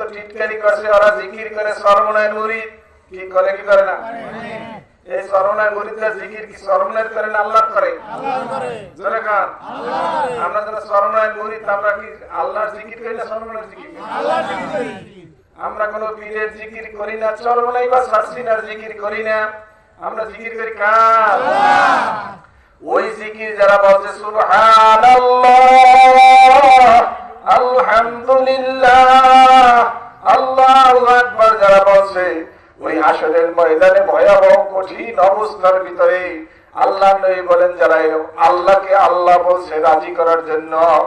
তো টিটকারি করছে, ওরা জিকির করে কি করে কি করে না? এই সর্বনয় জিকির কি করে না করে? আমরা যারা আমরা কি জিকির করি না সর্বনয় জিকির? করি? আমরা কোন পীরের জিকির করি না চরমলাই বা শাস্ত্রীনার জিকির করি না। আমরা জিকির করি কার? ওই জিকির যারা বলছে, সুবহানাল্লাহ। রাজি করার জন্য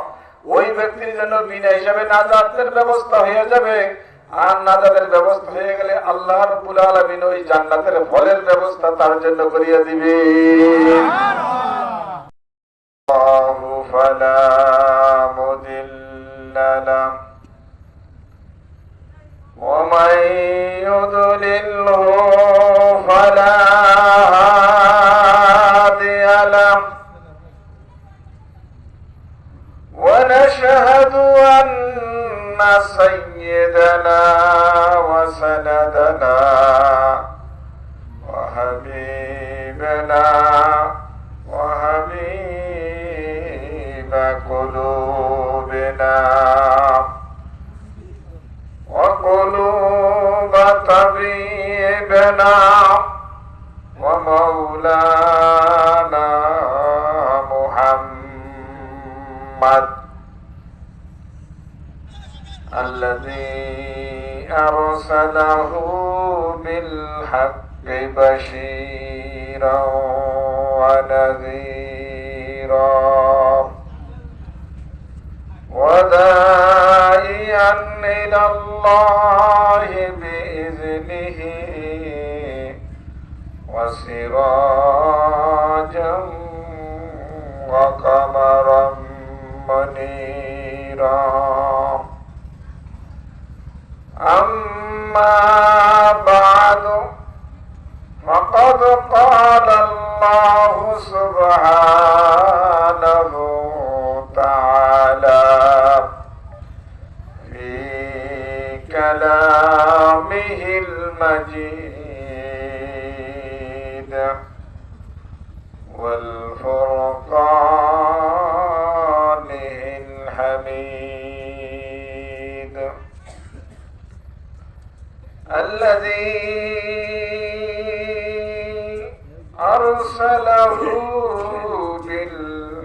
ওই ব্যক্তির জন্য বিনা হিসাবে নাজাতের ব্যবস্থা হয়ে যাবে। আর নাজাতের ব্যবস্থা হয়ে গেলে আল্লাহ আলমিন ওই জান্নাতের ফলের ব্যবস্থা তার জন্য করিয়ে দিবে। আল্লাহু ফালা مضل ومن يضلله فلا هادي له. ونشهد أن سيدنا وسندنا وحبيبنا وحبيب قلوبنا بشيرا ونذيرا وداعيا إلى الله بإذنه وسراجا بالهدى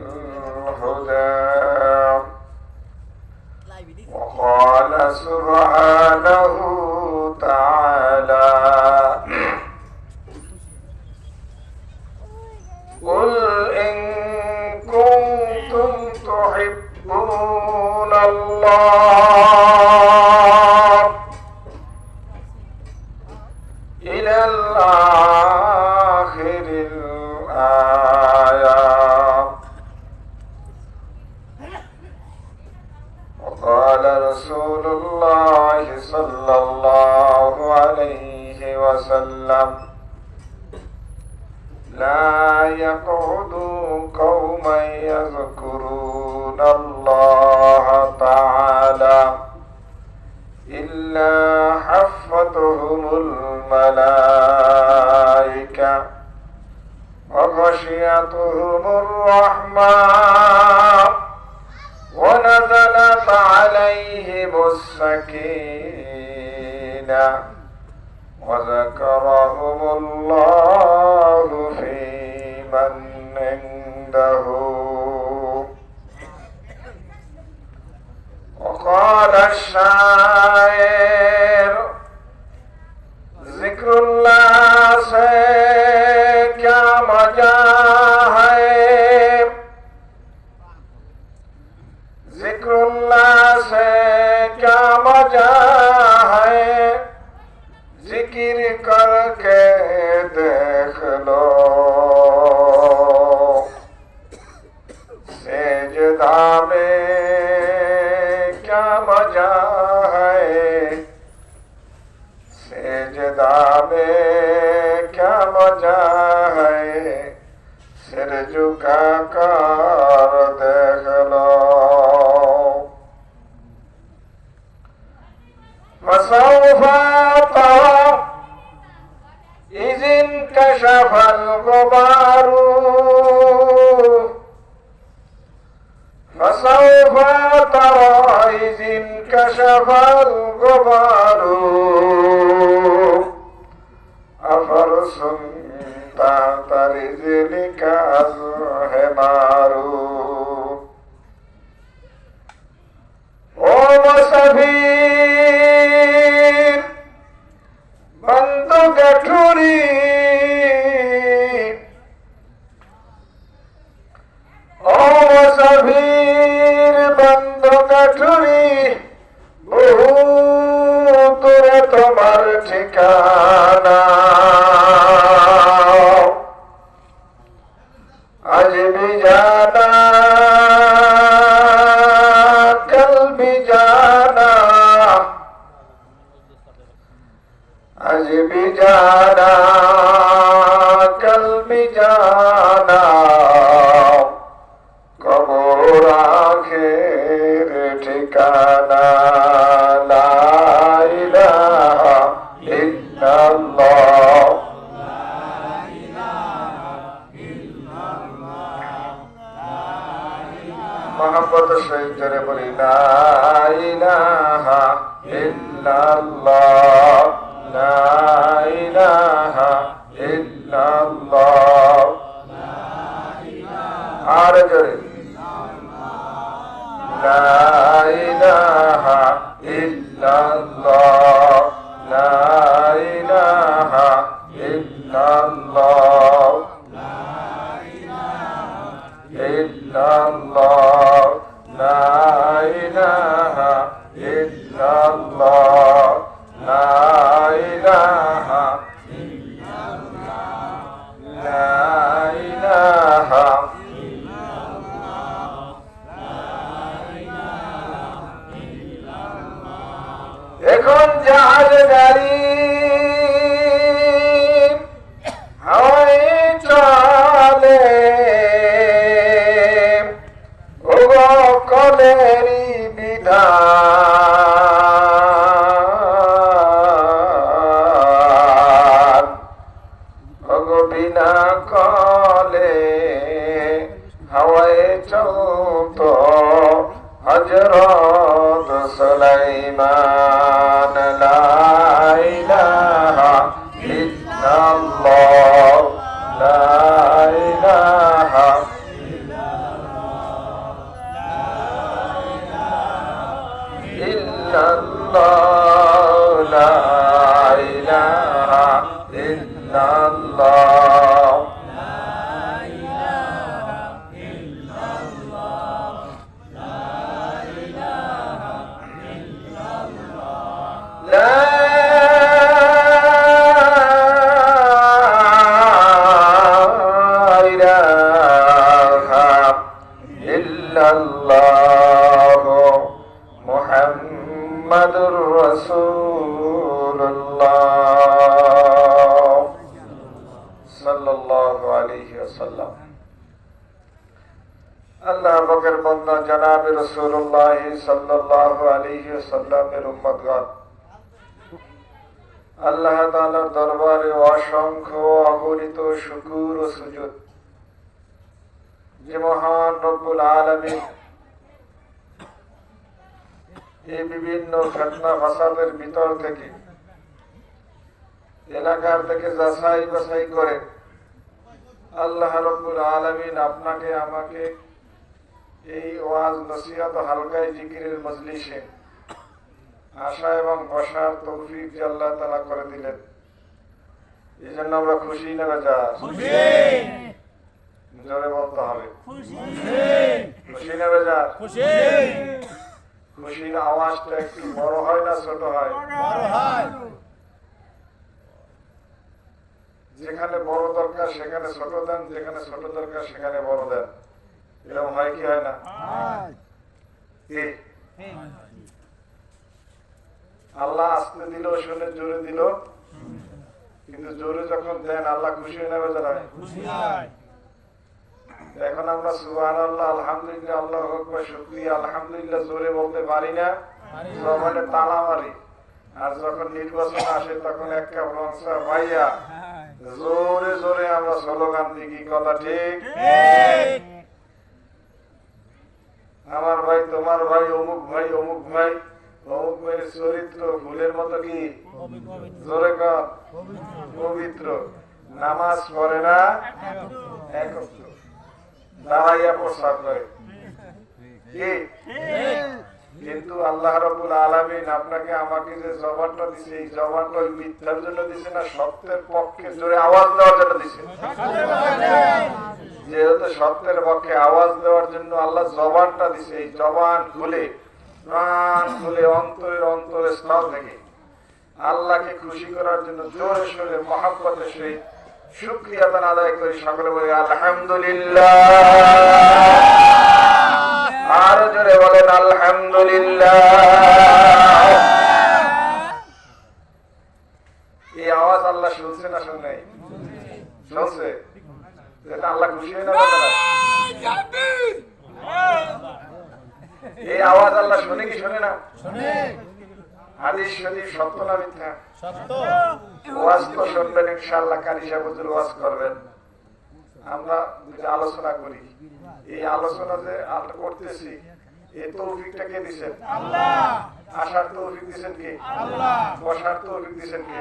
وقال سبحانه تعالى قل إن كنتم تحبون الله وسلم لا يقعد قوما يذكرون الله تعالى إلا حفتهم الملائكة وغشيتهم الرحمة ونزلت عليهم السكينة وذكرهم الله في من عنده وقال الشاعر ذكر الله সফল তোমার ঠিকানা। ইলাহা ইল্লাল্লাহ লা ইলাহা ইল্লাল্লাহ। আর জোরে। লা ইলাহা ইল্লাল্লাহ লা ইলাহা ইল্লাল্লাহ। illallah গাড়ি illallah আল্লাহ বকের বন্ধা জনাব রসুল্লাহ সাল্লাহ আলহি সাল্লামের উম্মতগণ। আল্লাহ তাআলার দরবারে অসংখ্য অগণিত শুকুর ও সুজুদ। যে মহান রব্বুল আলমী এই বিভিন্ন ভিতর থেকে এলাকার থেকে যাচাই বাছাই করে আল্লাহ রব্বুল আলমিন আপনাকে, আমাকে এই ওয়াজ নসিহত হালকাই জিকিরের মজলিসে। আশা এবং বসার তৌফিক যে আল্লাহ তালা করে দিলেন। এই জন্য আমরা খুশি না বেজা জোরে বলতে হবে। খুশি। না বেজা খুশির আওয়াজটা একটু বড় হয় না ছোট হয়। যেখানে বড় দরকার সেখানে ছোট দেন যেখানে ছোট দরকার সেখানে বড় দেন। এরকম হয় কি হয় না? আল্লাহ আসতে দিল শুনে জোরে দিল। কিন্তু জোরে যখন দেন আল্লাহ খুশি হয়ে নেবে যারা এখন আমরা সুবাহ আল্লাহ আলহামদুলিল্লাহ আল্লাহ আকবার শুক্রিয়া আলহামদুলিল্লাহ জোরে বলতে পারি না। জবানে তালা মারি আর যখন নির্বাচন আসে তখন একটা রংসা ভাইয়া জোরে জোরে আমরা স্লোগান দিই কি কথা ঠিক। আমার ভাই, তোমার ভাই, অমুক ভাই অমুক ভাই, অমুক ভাইয়ের চরিত্র ভুলের মতো কি? পবিত্র। নামাজ পড়ে না? দাঁড়াইয়া প্রস্তাব করে। কি? কিন্তু আল্লাহ রাব্বুল আলামিন আপনাকে আমাকে যে জবানটা দিছে, এই জবানটা ওই মিথ্যার জন্য দিছে না, সত্যের পক্ষে জোরে আওয়াজ দেওয়ার জন্য দিছে। যেহেতু সত্যের পক্ষে আওয়াজ দেওয়ার জন্য আল্লাহ জবানটা দিছে, এই জবান খুলে, প্রাণ খুলে, অন্তরের অন্তরের স্থল থেকে আল্লাহকে খুশি করার জন্য জোরে সোরে মহাব্বতের সহিত শুক্রিয়া আদায় করি সকলে বলি, আলহামদুলিল্লাহ। ওয়াজ করবেন। আমরা দুটো আলোচনা করি। এই আলোচনা যে করতেছি এই তৌফিকটা কে দিছেন আসার তৌফিক দিছেন কে? বসার তৌফিক দিছেন কে?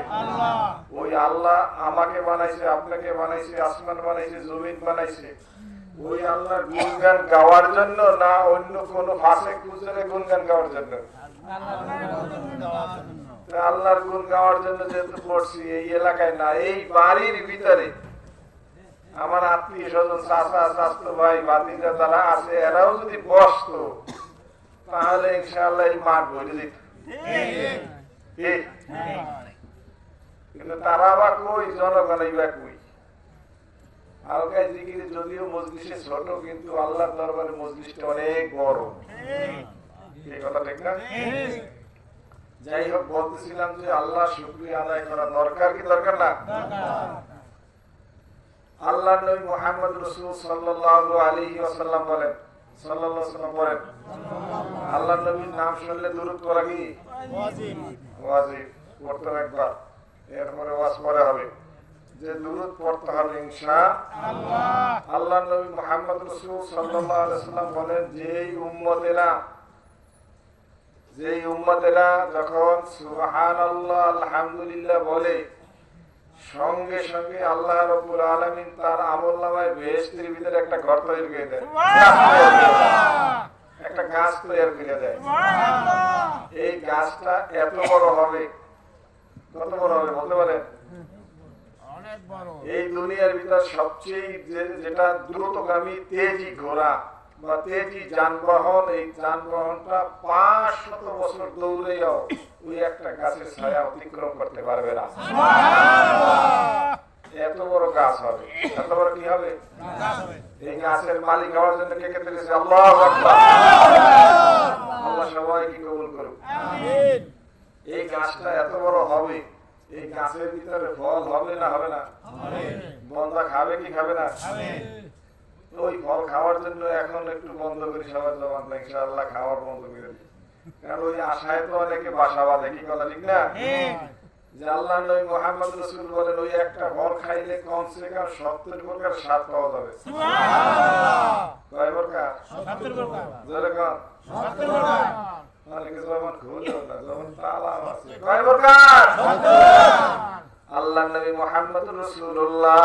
ওই আল্লাহ আমাকে বানাইছে আপনাকে বানাইছে আসমান বানাইছে জমিন বানাইছে। ওই আল্লাহর গুণগান গাওয়ার জন্য না অন্য কোন গুণগান গাওয়ার জন্য? আল্লাহর গুণ গাওয়ার জন্য যেহেতু পড়ছি এই এলাকায় না এই বাড়ির ভিতরে আমার আত্মীয় স্বজন চাচা চাচতো ভাই বাতিজা তারা আছে এরাও যদি বসতো তাহলে ইনশাআল্লাহ এই মাঠ ভরে দিত কিন্তু তারা বা কই? জনগণ বা কই? হালকা জিকির যদিও মজলিসে ছোট কিন্তু আল্লাহর দরবারে মজলিসটা অনেক বড়। এই কথা ঠিক না? যাই হোক বলতেছিলাম যে আল্লাহ শুক্রিয়া আদায় করা দরকার কি দরকার না? আল্লাহ নবী মুহাম্মদ রাসূল সাল্লাল্লাহু আলাইহি ওয়াসাল্লাম বলেন সাল্লাল্লাহু নবীর নাম শুনলে পড়তে একবার, এরপরে ওয়াজ হবে। যে দুরূদ পড়তে হবে আল্লাহ। নবী ওয়াসাল্লাম বলেন, যেই উম্মতেরা যেই উম্মতেরা যখন সুবহানাল্লাহ, আলহামদুলিল্লাহ বলে সঙ্গে সঙ্গে আল্লাহ রব্বুল আলামিন তার আমল নামায় বেহেশতের ভিতরে একটা ঘর তৈরি করে দেয় একটা গাছ তৈরি করে দেয়। এই গাছটা এত বড় হবে কত বড় হবে বলতে পারেন? এই দুনিয়ার ভিতর সবচেয়ে যে- যেটা দ্রুতগামী তেজি ঘোড়া বা তেজি যানবাহন এই যানবাহনটা পাঁচ শত বছর দৌড়েও ওই একটা গাছের ছায়া অতিক্রম করতে পারবে না। এত বড় গাছ হবে। এত বড় কি হবে? এই গাছের মালিক হওয়ার জন্য কে কে দিয়েছে আল্লাহ আল্লাহ সবাইকে কবুল করুক। এই গাছটা এত বড় হবে এই গাছের ভিতরে ফল হবে না হবে না? বন্দা খাবে কি খাবে না? ওই ফল খাওয়ার জন্য এখন একটু বন্ধ করি সবার জবান ইনশাআল্লাহ খাওয়ার বন্ধ করে কারণ ওই আশায় তো অনেকে বাসা বাঁধে কি কথা ঠিক না? যে আল্লাহ নবী মোহাম্মদ রসুল বলেন ওই একটা ফল খাইলে কমসে কম সত্তর প্রকার স্বাদ পাওয়া যাবে। কয় প্রকার? জোরে কন অনেকে জবান খুললো না জবান তালা আছে। কয় প্রকার? আল্লাহ নবী মোহাম্মদ রসুল্লাহ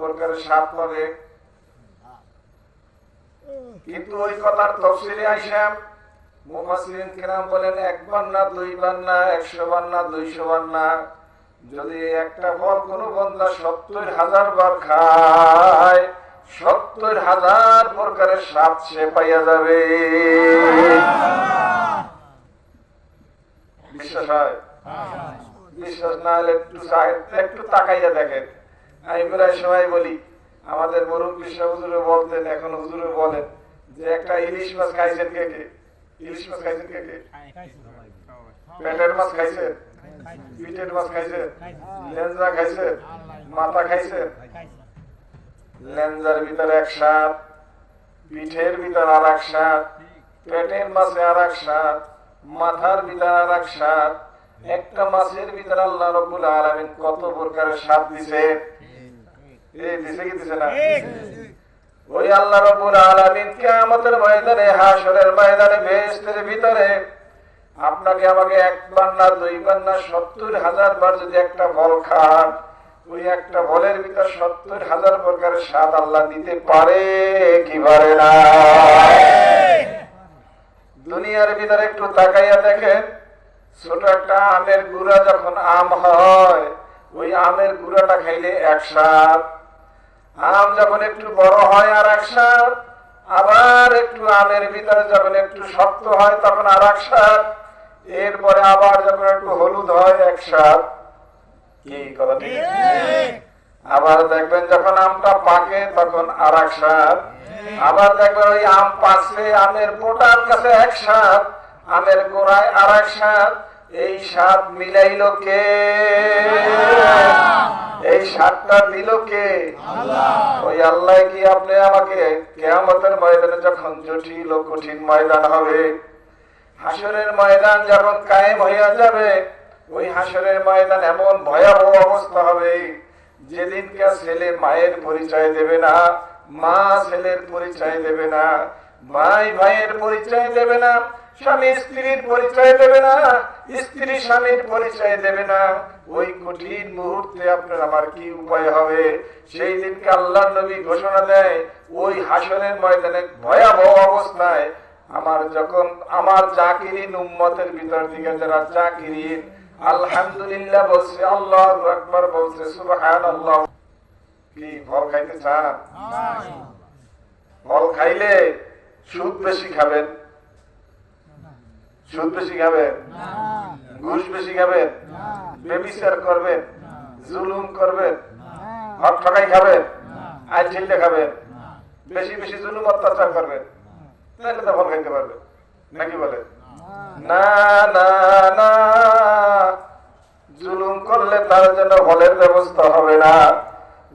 প্রকারের স্বাদ পাবে কিন্তু ওই কথার কিরাম বলেন একবার না দুইবার না একশো বার না দুইশো বার না যদি একটা ফল কোন বন্দা সত্তর হাজার বার খায়, সত্তর হাজার প্রকারের স্বাদ সে পাইয়া যাবে। বিশ্বাস না হলে একটু একটু তাকাইয়া দেখেন। আমি প্রায় সময় বলি, আমাদের মুরব্বী সাহেব হুজুরে বলতেন, এখন হুজুরে বলেন যে একটা ইলিশ মাছ খাইছেন কে কে? ইলিশ মাছ খাইছেন কে কে? পেটের মাছ খাইছেন? পিঠের মাছ খাইছেন? মাথা খাইছেন? লেঞ্জার ভিতরে এক স্বাদ, পিঠের ভিতরে আর এক স্বাদ, পেটের মাছে আর এক স্বাদ। মাথার ভিতরে এক স্বাদ। একটা মাছের ভিতরে আল্লাহ রব্বুল আলামিন কত প্রকারের স্বাদ দিছে। এই দিছে কি দিছে না? ওই আল্লাহ রব্বুল আলামিন কিয়ামতের ময়দানে, হাশরের ময়দানে, বেহেশতের ভিতরে আপনাকে আমাকে একবার না দুইবার না সত্তর হাজার বার যদি একটা ফল খান, ওই একটা ফলের ভিতর সত্তর হাজার প্রকারের স্বাদ আল্লাহ দিতে পারে কি পারে না? দুনিয়ার ভিতরে একটু তাকাইয়া দেখেন ছোট একটা আমের গুড়া যখন আম হয়, ওই আমের গুড়াটা খাইলে এক স্বাদ। আম যখন একটু বড় হয় আর এক স্বাদ, আবার একটু আমের ভিতরে যখন একটু শক্ত হয় তখন আর এক স্বাদ, এরপরে আবার যখন একটু হলুদ হয়, এক স্বাদ। কি কথা আবার দেখবেন যখন আমটা পাকে তখন আর এক স্বাদ। আবার দেখবেন ওই আম পাকছে আমের বোটার কাছে এক স্বাদ আমের গোড়ায় আর এক স্বাদ। এই স্বাদ মিলাইল কে? এই স্বাদটা দিল কে? ওই আল্লাহ কি আপনি আমাকে কেয়ামতের ময়দানে যখন জটিল ও কঠিন ময়দান হবে হাসরের ময়দান যখন কায়েম হইয়া যাবে ওই হাসরের ময়দান এমন ভয়াবহ অবস্থা হবে। যেদিনকে ছেলে মায়ের পরিচয় দেবে না, মা ছেলের পরিচয় দেবে না, ভাই ভাইয়ের পরিচয় দেবে না, স্বামী স্ত্রীর পরিচয় দেবে না, স্ত্রী স্বামীর পরিচয় দেবে না, ওই কঠিন মুহূর্তে আপনার আমার কি উপায় হবে? সেই দিনকে আল্লাহ নবী ঘোষণা দেয়, ওই হাসনের ময়দানে ভয়াবহ অবস্থায় আমার যখন, আমার চাকিরিন উম্মতের ভিতর থেকে যারা চাকিরিন আলহামদুলিল্লাহ বলছে, আল্লাহ আকবার বলছে সুবহান আল্লাহ কি ফল খাইতে চান? ফল খাইলে সুদ বেশি খাবেন? সুদ বেশি খাবেন? ঘুষ বেশি খাবেন? বেবিচার করবেন? জুলুম করবেন? হক ঠকাই খাবেন? আজ ছেলে খাবেন? বেশি বেশি জুলুম অত্যাচার করবেন? তাহলে তো ফল খাইতে পারবেন। নাকি বলে জুলুম করলে তার জন্য ফলের ব্যবস্থা হবে না।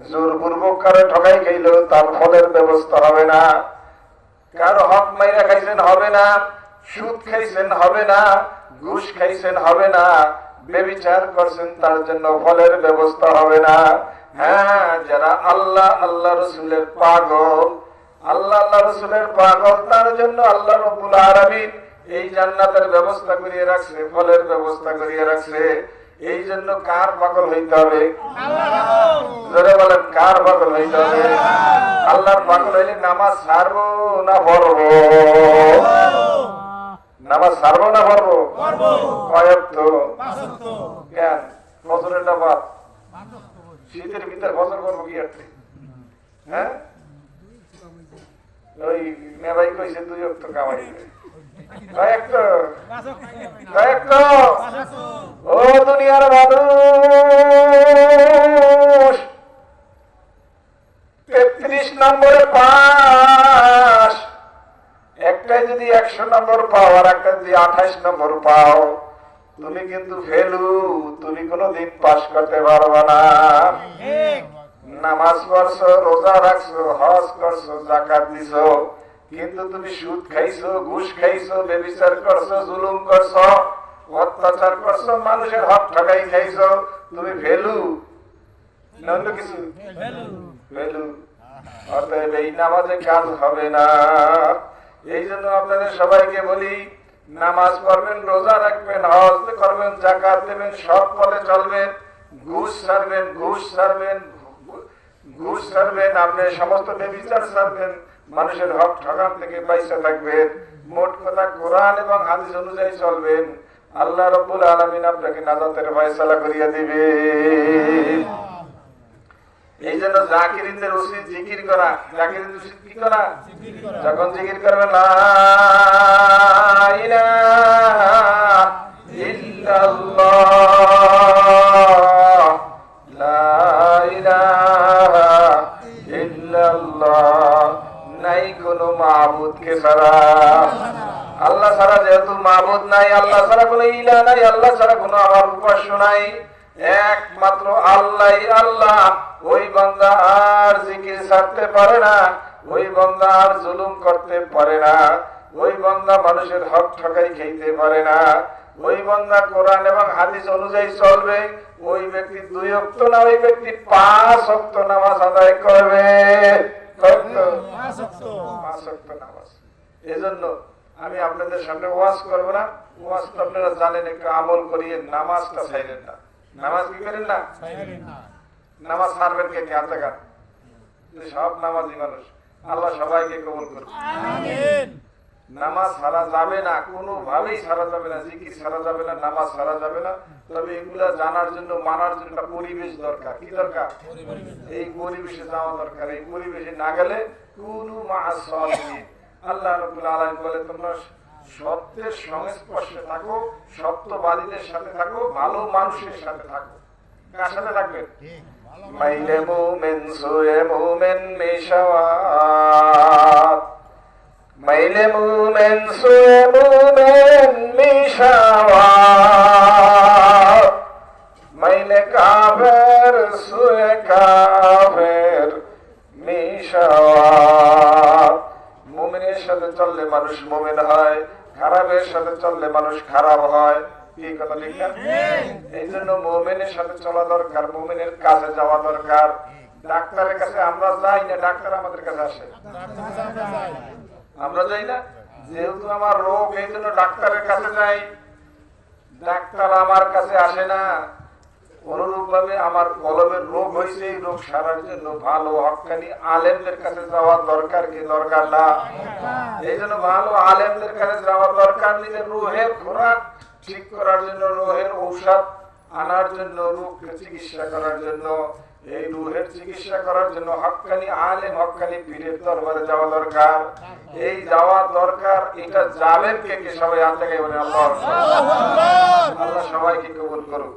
জোরপূর্বক কারও ঠকাই খাইলেও তার ফলের ব্যবস্থা হবে না। কারও হক মাইরা খাইছেন হবে না, সুদ খাইছেন হবে না, ঘুষ খাইছেন হবে না, বেবিচার করছেন তার জন্য ফলের ব্যবস্থা হবে না। হ্যাঁ যারা আল্লাহ আল্লাহ রসুলের পাগল, আল্লাহ আল্লাহ রসুলের পাগল, তার জন্য আল্লাহ রবুল আরবিন এই জান্নাতের ব্যবস্থা করিয়ে রাখছে, ফলের ব্যবস্থা করিয়ে রাখছে। এই জন্য কার পাগল হইতে হবে? জোরে বলেন, কার পাগল হইতে হবে? আল্লাহর পাগল হইলে নামাজ ছাড়বো না পড়ব? নামাজ ছাড়বো না তো কেন? নামাজ। শীতের ভিতরে ফজর করব কি আর? হ্যাঁ? ওই মেবাই কইছে, দুই অক্ট কামাই ও দুনিয়ার মানুষ তেত্রিশ নম্বরে পাস একটাই যদি একশো নম্বর পাও আর একটা যদি আঠাইশ নম্বর পাও তুমি কিন্তু ফেলু তুমি কোনোদিন পাস করতে পারবে না নামাজ পড়ছো, রোজা রাখছো, হজ করছ জাকাত দিছো। কিন্তু তুমি সুদ খাইছো ঘুষ খাইছো বেবিচার করছ জুলুম করছ অত্যাচার করছ মানুষের হক ঠকাই খাইছো তুমি ভেলু অন্য কিছু ভেলু অতএব এই নামাজে কাজ হবে না এই জন্য আপনাদের সবাইকে বলি নামাজ পড়বেন রোজা রাখবেন হজ করবেন জাকাত দেবেন সব পথে চলবেন ঘুষ ছাড়বেন ঘুষ ছাড়বেন ঘুষ ছাড়বেন আপনি সমস্ত বেবিচার ছাড়বেন মানুষের হক ঠকান থেকে পয়সা থাকবেন মোট কথা কোরআন এবং হাদিস অনুযায়ী চলবেন আল্লাহ রব্বুল আলমিন আপনাকে নাজাতের ফয়সালা করিয়া দিবে। এই জন্য জাকিরিনদের উচিত জিকির করা। জাকিরিনদের উচিত কি করা? যখন জিকির করবে, লা ইলাহা ইল্লাল্লাহ। মাবুদকে ছাড়া আল্লাহ ছাড়া যেহেতু মাবুদ নাই, আল্লাহ ছাড়া কোনো ইলা নাই, আল্লাহ ছাড়া কোনো আমার উপাস্য নাই। একমাত্র আল্লাহ আল্লাহ। ওই বান্দা আর জিকির ছাড়তে পারে না, ওই বান্দা আর জুলুম করতে পারে না, ওই বন্দা মানুষের হক ঠকাই খেতে পারে না, ওই বন্দা কোরআন এবং হাদিস অনুযায়ী চলবে, ওই ব্যক্তি দুই অক্ত না, ওই ব্যক্তি পাঁচ অক্ত নামাজ আদায় করবে। এজন্য আমি আপনাদের সামনে ওয়াজ করব না। ওয়াজ তো আপনারা জানেন একটু আমল করিয়ে নামাজটা ছাইলেন না। নামাজ কি করেন না? নামাজ ছাড়বেন কে? কে? সব নামাজি মানুষ। আল্লাহ সবাইকে কবুল নামাজ ছাড়া যাবে না। কোনো ভাবেই ছাড়া যাবে না। জিকির ছাড়া যাবে না নামাজ ছাড়া যাবে না। তবে এগুলা জানার জন্য, মানার জন্য একটা পরিবেশ দরকার। কি দরকার? এই পরিবেশে যাওয়া দরকার। এই পরিবেশে না গেলে কোনো আল্লাহ রবুল আলম বলে, তোমরা সত্যের সংস্পর্শে থাকো, সত্যবাদীদের সাথে থাকো, ভালো মানুষের সাথে থাকো। কার সাথে থাকবেন মাইলে মুমেন, সুয়ে মুমেন মিশাওয়াত। মাইলে মুমেন, সুয়ে মানুষ খারাপ হয়। ডাক্তারের কাছে আমরা যাই না, ডাক্তার আমাদের কাছে আসে। আমরা যাই না? যেহেতু আমার রোগ, এই জন্য ডাক্তারের কাছে ডাক্তার আমার কাছে আসে না। অনুরূপ ভাবে আমার কলমের রোগ হয়েছে এই রোগ সারার জন্য ভালো হকানি আলেমদের কাছে যাওয়া দরকার কি দরকার না? এই জন্য ভালো আলেমদের কাছে যাওয়া দরকার নিজের রোহের খোরাক ঠিক করার জন্য, রোহের ঔষধ আনার জন্য রোগকে চিকিৎসা করার জন্য, এই রোহের চিকিৎসা করার জন্য হকানি আলেম হকানি পীরের দরবারে যাওয়া দরকার। এই যাওয়া দরকার, এটা যাবেন কে কে সবাই জায়গায় বলে? আল্লাহ আল্লাহ সবাইকে কবুল করুক।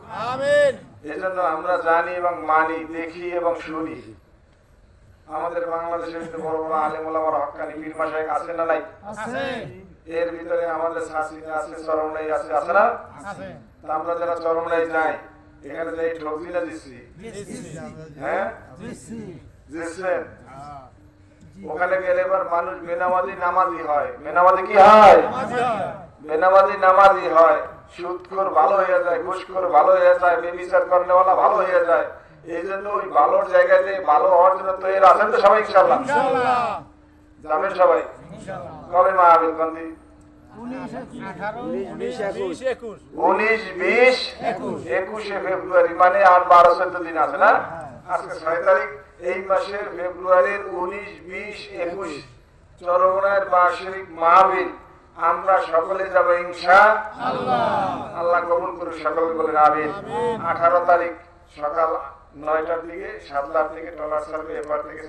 এজন্য আমরা জানি এবং মানি দেখি এবং শুনি। আমাদের বাংলাদেশের বড় বড় আলেম ওলামার হকানি পীর মাসায় আছে না নাই? এর ভিতরে আমাদের শাসিনে আছে চরমনাই আছে আছে না? আমরা যারা চরমনাই যাই এখানে যাই ঠকবি না দিচ্ছি। হ্যাঁ? দিচ্ছেন? ওখানে গেলে এবার মানুষ বেনামাজি নামাজি হয়। বেনামাজি কি হয়। বেনামাজি নামাজি হয়। সুদখোর ভালো হয়ে যায় ঘুষখোর ভালো হয়ে যায় বেবিচার করেওয়ালা ভালো হয়ে যায়। এই জন্য ওই ভালোর জায়গাতে ভালো হওয়ার জন্য তৈরি আছেন তো সবাই ইনশাল্লাহ যাবেন সবাই? কবে মা আবির গান্ধী উনিশ বিশ একুশে ফেব্রুয়ারি মানে আর বারো চোদ্দ দিন আছে না? আজকে ছয় তারিখ এই মাসের ফেব্রুয়ারির উনিশ বিশ একুশ। বার্ষিক মাহবিল আমরা সকলে যাব ইনশা আল্লাহ। কবুল করে সকলে বলেন আমিন। আঠারো তারিখ সকাল নয়টার দিকে সাতটার দিকে টলার সার্ভে এবার থেকে